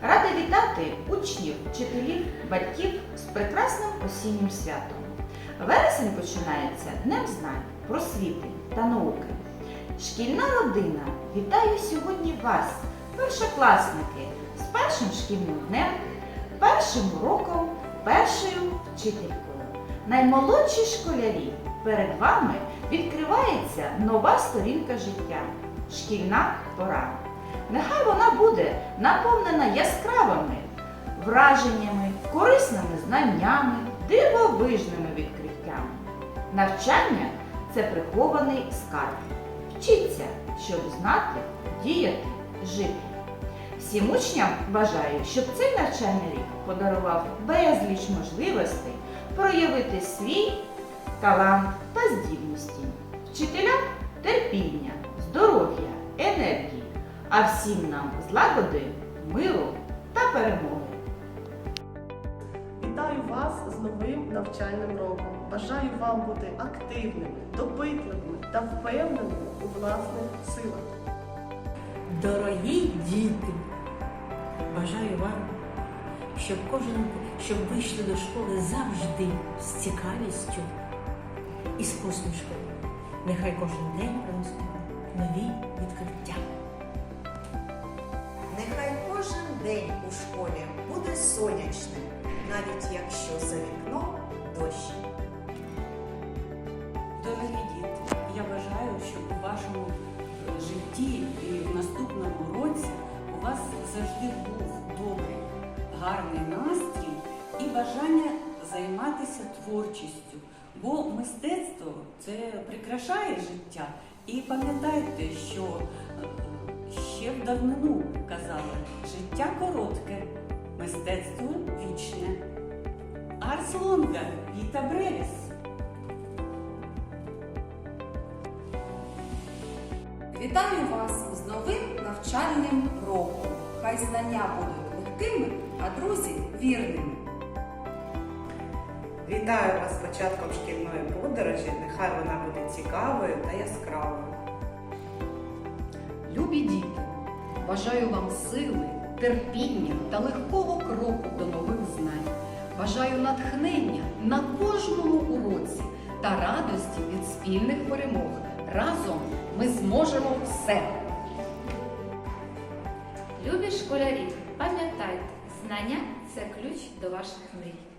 привітати учнів, вчителів, батьків з прекрасним осіннім святом. Вересень починається Днем знань, просвіти та науки. Шкільна родина вітає сьогодні вас, першокласники, з першим шкільним днем, першим уроком, першою вчителькою. Наймолодші школярі, перед вами відкривається нова сторінка життя шкільна пора. Нехай вона буде наповнена яскравими враженнями, корисними знаннями, дивовижними відкриттями. Навчання це прихований скарб. Вчіться, щоб знати, діяти, жити. Всім учням бажаю, щоб цей навчальний рік подарував безліч можливостей проявити свій талант та здібності, вчителям терпіння, а всім нам злагоди, миру та перемоги. Вітаю вас з новим навчальним роком. Бажаю вам бути активними, допитливими та впевненими у власних силах. Дорогі діти, бажаю вам, щоб кожен, щоб вийшли до школи завжди з цікавістю і з посмішкою. Нехай кожен день приносить нові відкриття. День у школі буде сонячним, навіть якщо за вікном дощ. Дорогі діти, я бажаю, щоб у вашому е, житті і в наступному році у вас завжди був добрий, гарний настрій і бажання займатися творчістю. Бо мистецтво це прикрашає життя. І пам'ятайте, що е, ще в давнину казали, життя коротке, мистецтво вічне. Арс лонга, віта бревіс. Вітаю вас з новим навчальним роком. Хай знання будуть легкими, а друзі вірними. Вітаю вас з початком шкільної подорожі. Нехай вона буде цікавою та яскравою. Любі діти, бажаю вам сили, терпіння та легкого кроку до нових знань. Бажаю натхнення на кожному уроці та радості від спільних перемог. Разом ми зможемо все. Любі школярі, пам'ятайте, знання це ключ до ваших мрій.